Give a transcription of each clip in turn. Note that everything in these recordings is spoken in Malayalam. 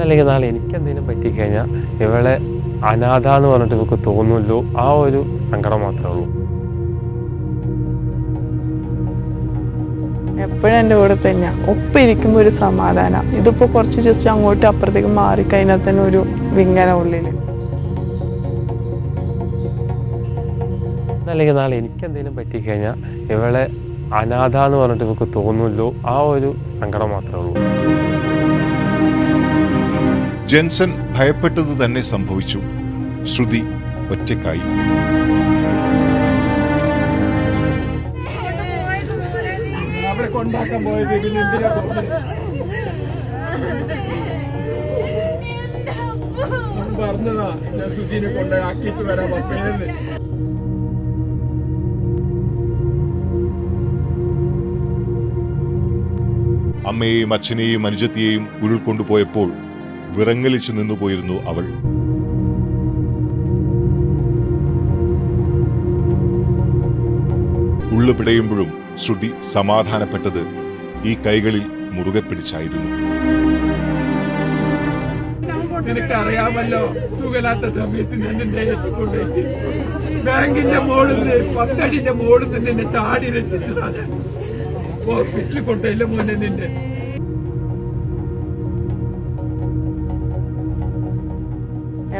അല്ലെങ്കിൽ നാളെ എനിക്കെന്തെങ്കിലും പറ്റിക്കഴിഞ്ഞാൽ ഇവളെ അനാഥ എന്ന് പറഞ്ഞിട്ട് ഇവർക്ക് തോന്നുമല്ലോ. ആ ഒരു സങ്കടം മാത്രമേ ഉള്ളൂ. എപ്പോഴും എന്റെ കൂടെ തന്നെയാണ് ഒപ്പം ഇരിക്കുമ്പോൾ ഒരു സമാധാനം. ഇതിപ്പോൾ കുറച്ച് ജസ്റ്റ് അങ്ങോട്ട് അപ്പുറത്തേക്ക് മാറിക്കഴിഞ്ഞാൽ തന്നെ ഒരു വിങ്ങന ഉള്ളിൽ അല്ലെങ്കിൽ നാളെ എനിക്കെന്തെങ്കിലും പറ്റിക്കഴിഞ്ഞാൽ ഇവളെ അനാഥ എന്ന് പറഞ്ഞിട്ട് ഇവർക്ക് തോന്നുമല്ലോ. ആ ഒരു സങ്കടം മാത്രമേ ഉള്ളൂ. ജെൻസൺ ഭയപ്പെട്ടത് തന്നെ സംഭവിച്ചു. ശ്രുതി ഒറ്റക്കായി പറഞ്ഞതാ ഞാൻ സുധീനെ കൊണ്ടാക്കിയിട്ട് വരാം അമ്മയെയും അച്ഛനെയും അനുജത്തിയെയും ഉരുൾക്കൊണ്ടുപോയപ്പോൾ വിറങ്ങലിച്ചു നിന്നുപോയിരുന്നു അവൾ. ഉള്ളു പിടയുമ്പോഴും ശ്രുതി സമാധാനപ്പെട്ടത് ഈ കൈകളിൽ മുറുകെ പിടിച്ചായിരുന്നു. നിനക്കറിയാമല്ലോ സുഖലാത്ത സമയത്ത് ഞാൻ നിന്നെ ഏറ്റുകൊണ്ടേക്ക് ബാങ്കിന്റെ മോളിൽ പത്തടിന്റെ മോളിൽ നിന്ന് ചാടി രക്ഷിച്ചതാണ്. ഹോസ്പിറ്റലിൽ കൊണ്ടുപോയില്ല മോനെ നിന്റെ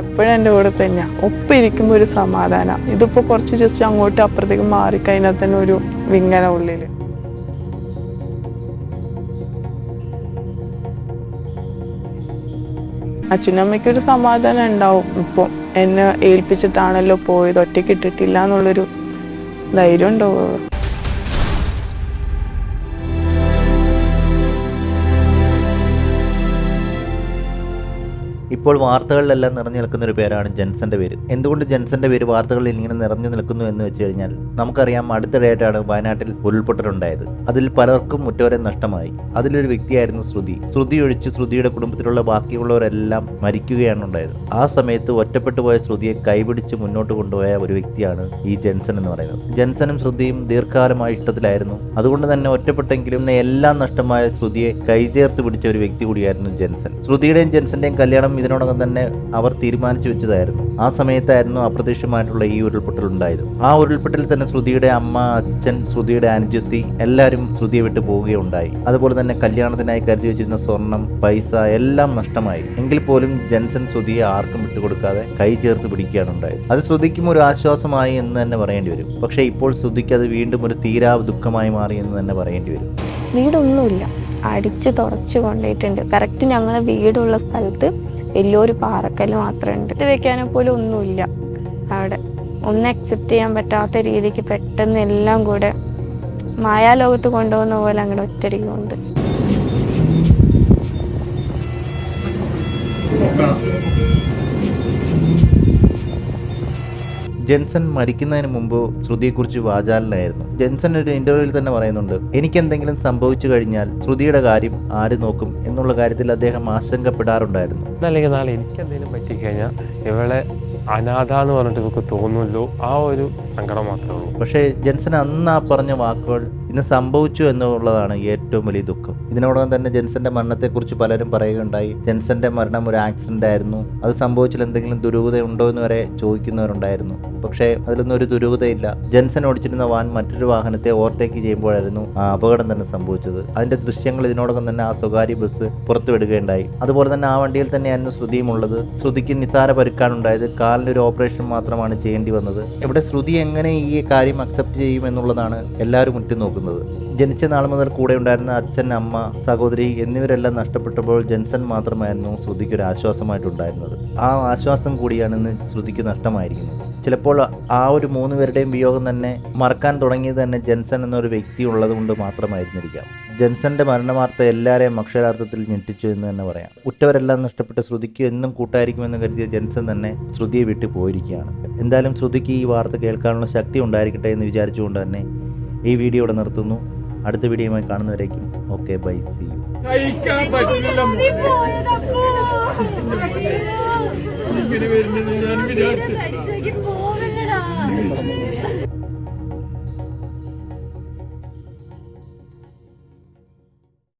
എപ്പോഴും എന്റെ കൂടെ തന്നെയാണ് ഒപ്പം ഇരിക്കുമ്പോൾ ഒരു സമാധാനം. ഇതിപ്പോൾ കുറച്ച് ജസ്റ്റ് അങ്ങോട്ട് അപ്പുറത്തേക്ക് മാറിക്കഴിഞ്ഞാൽ തന്നെ ഒരു വിങ്ങന ഉള്ളിൽ അച്ഛനമ്മയ്ക്ക് ഒരു സമാധാനം ഉണ്ടാവും. ഇപ്പം എന്നെ ഏൽപ്പിച്ചിട്ടാണല്ലോ പോയത്. ഒറ്റയ്ക്ക് ഇട്ടിട്ടില്ല എന്നുള്ളൊരു ധൈര്യം ഉണ്ടാവും ഇപ്പോൾ വാർത്തകളിലെല്ലാം നിറഞ്ഞു നിൽക്കുന്ന ഒരു പേരാണ് ജെൻസന്റെ പേര്. എന്തുകൊണ്ട് ജെൻസന്റെ പേര് വാർത്തകളിൽ ഇങ്ങനെ നിറഞ്ഞു നിൽക്കുന്നു എന്ന് വെച്ച് കഴിഞ്ഞാൽ നമുക്കറിയാം അടുത്തിടെയായിട്ടാണ് വയനാട്ടിൽ ഉരുൾപൊട്ടലുണ്ടായത്. അതിൽ പലർക്കും മുറ്റവരെ നഷ്ടമായി. അതിലൊരു വ്യക്തിയായിരുന്നു ശ്രുതി. ശ്രുതി ഒഴിച്ച് ശ്രുതിയുടെ കുടുംബത്തിലുള്ള ബാക്കിയുള്ളവരെല്ലാം മരിക്കുകയാണ് ഉണ്ടായത്. ആ സമയത്ത് ഒറ്റപ്പെട്ടു പോയ ശ്രുതിയെ കൈപിടിച്ച് മുന്നോട്ട് കൊണ്ടുപോയ ഒരു വ്യക്തിയാണ് ഈ ജെൻസൻ എന്ന് പറയുന്നത്. ജെൻസനും ശ്രുതിയും ദീർഘകാലമായി ഇഷ്ടത്തിലായിരുന്നു. അതുകൊണ്ട് തന്നെ ഒറ്റപ്പെട്ടെങ്കിലും എല്ലാം നഷ്ടമായ ശ്രുതിയെ കൈചേർത്ത് പിടിച്ച ഒരു വ്യക്തി കൂടിയായിരുന്നു ജെൻസൻ. ശ്രുതിയുടെയും ജെൻസന്റെയും കല്യാണം ഇതിനോടകം തന്നെ അവർ തീരുമാനിച്ചു വെച്ചതായിരുന്നു. ആ സമയത്തായിരുന്നു അപ്രതീക്ഷിതമായിട്ടുള്ള ഈ ഉരുൾപൊട്ടൽ ഉണ്ടായത്. ആ ഉരുൾപൊട്ടലിൽ തന്നെ ശ്രുതിയുടെ അമ്മ അച്ഛൻ ശ്രുതിയുടെ അനുജത്തി എല്ലാവരും ശ്രുതിയെ വിട്ടു പോവുകയുണ്ടായി. അതുപോലെ തന്നെ കല്യാണത്തിനായി കരുതി വെച്ചിരുന്ന സ്വർണം പൈസ എല്ലാം നഷ്ടമായി. എങ്കിൽ പോലും ജെൻസൺ ശ്രുതിയെ ആർക്കും വിട്ടുകൊടുക്കാതെ കൈ ചേർത്ത് പിടിക്കുകയാണ് ഉണ്ടായത്. അത് ശ്രുതിക്കും ഒരു ആശ്വാസമായി എന്ന് തന്നെ പറയേണ്ടി വരും. പക്ഷേ ഇപ്പോൾ ശ്രുതിക്ക് അത് വീണ്ടും ഒരു തീരാ ദുഃഖമായി മാറി എന്ന് തന്നെ പറയേണ്ടി വരും. വീടൊന്നുമില്ല. അടിച്ച് തുടച്ചു കൊണ്ടിട്ടുണ്ട്. കറക്റ്റ് ഞങ്ങളെ വീടുള്ള സ്ഥലത്ത് വലിയൊരു പാറക്കല്ല് മാത്രമേ ഉണ്ട് ഇത് വെക്കാനെ പോലും ഒന്നുമില്ല. അവിടെ ഒന്നും അക്സെപ്റ്റ് ചെയ്യാൻ പറ്റാത്ത രീതിക്ക് പെട്ടെന്ന് എല്ലാം കൂടെ മായാലോകത്ത് കൊണ്ടുപോകുന്ന പോലെ അങ്ങോട്ട് ഒറ്റടിക്ക് കൊണ്ട് ജെൻസൺ മരിക്കുന്നതിന് മുമ്പ് ശ്രുതിയെക്കുറിച്ച് വാചാലനായിരുന്നു. ജെൻസൺ ഒരു ഇന്റർവ്യൂവിൽ തന്നെ പറയുന്നുണ്ട് എനിക്ക് എന്തെങ്കിലും സംഭവിച്ചു കഴിഞ്ഞാൽ ശ്രുതിയുടെ കാര്യം ആര് നോക്കും? എന്നുള്ള കാര്യത്തിൽ അദ്ദേഹം ആശങ്കപ്പെടാറുണ്ടായിരുന്നു. അല്ലെങ്കിൽ നാളെ എനിക്ക് എന്തെങ്കിലും പറ്റിക്കഴിഞ്ഞാൽ ഇവളെ അനാഥ എന്ന് പറഞ്ഞിട്ട് ഇവർക്ക് തോന്നുമല്ലോ. ആ ഒരു സങ്കടം മാത്രമേ ഉള്ളൂ. പക്ഷേ ജെൻസൺ അന്ന് ആ പറഞ്ഞ വാക്കുകൾ ഇന്ന് സംഭവിച്ചു എന്നുള്ളതാണ് ഏറ്റവും വലിയ ദുഃഖം. ഇതിനോടകം തന്നെ ജെൻസന്റെ മരണത്തെക്കുറിച്ച് പലരും പറയുകയുണ്ടായി. ജെൻസന്റെ മരണം ഒരു ആക്സിഡന്റ് ആയിരുന്നു. അത് സംഭവിച്ചാൽ എന്തെങ്കിലും ദുരൂഹത ഉണ്ടോ എന്ന് വരെ ചോദിക്കുന്നവരുണ്ടായിരുന്നു. പക്ഷേ അതിലൊന്നും ഒരു ദുരൂഹതയില്ല. ജെൻസൺ ഓടിച്ചിരുന്ന വാൻ മറ്റൊരു വാഹനത്തെ ഓവർടേക്ക് ചെയ്യുമ്പോഴായിരുന്നു അപകടം തന്നെ സംഭവിച്ചത്. അതിന്റെ ദൃശ്യങ്ങൾ ഇതിനോടകം തന്നെ ആ സ്വകാര്യ ബസ് പുറത്തുവിടുകയുണ്ടായി. അതുപോലെ തന്നെ ആ വണ്ടിയിൽ തന്നെയായിരുന്നു ശ്രുതിയും ഉള്ളത്. ശ്രുതിക്ക് നിസാര പരുക്കാനുണ്ടായത് കാലിന്റെ ഒരു ഓപ്പറേഷൻ മാത്രമാണ് ചെയ്യേണ്ടി വന്നത്. ഇവിടെ ശ്രുതി എങ്ങനെ ഈ കാര്യം അക്സെപ്റ്റ് ചെയ്യും എന്നുള്ളതാണ് എല്ലാവരും ഉറ്റുനോക്കുന്നത് ജനിച്ച നാൾ മുതൽ കൂടെ ഉണ്ടായിരുന്ന അച്ഛൻ അമ്മ സഹോദരി എന്നിവരെല്ലാം നഷ്ടപ്പെട്ടപ്പോൾ ജെൻസൺ മാത്രമായിരുന്നു ശ്രുതിക്ക് ഒരു ആശ്വാസമായിട്ടുണ്ടായിരുന്നത്. ആ ആശ്വാസം കൂടിയാണ് ഇന്ന് ശ്രുതിക്ക് നഷ്ടമായിരിക്കുന്നത്. ചിലപ്പോൾ ആ ഒരു മൂന്ന് പേരുടെയും വിയോഗം തന്നെ മറക്കാൻ തുടങ്ങിയത് തന്നെ ജെൻസൺ എന്നൊരു വ്യക്തി ഉള്ളത് കൊണ്ട് മാത്രമായിരുന്നിരിക്കാം. ജെൻസന്റെ മരണവാർത്ത എല്ലാവരെയും അക്ഷരാർത്ഥത്തിൽ ഞെട്ടിച്ചു എന്ന് തന്നെ പറയാം. ഉറ്റവരെല്ലാം നഷ്ടപ്പെട്ട് ശ്രുതിക്ക് എന്നും കൂട്ടായിരിക്കുമെന്ന് കരുതിയ ജെൻസൺ തന്നെ ശ്രുതിയെ വിട്ടു പോയിരിക്കുകയാണ്. എന്തായാലും ശ്രുതിക്ക് ഈ വാർത്ത കേൾക്കാനുള്ള ശക്തി ഉണ്ടായിരിക്കട്ടെ എന്ന് വിചാരിച്ചുകൊണ്ട് തന്നെ ഈ വീഡിയോ ഇവിടെ നിർത്തുന്നു. അടുത്ത വീഡിയോയുമായി കാണുന്നവരേക്കും ഓക്കെ ബൈ സി സഹിക്കാൻ പറ്റില്ല. ഇങ്ങനെ വരുന്നത് ഞാൻ വിചാരിച്ചു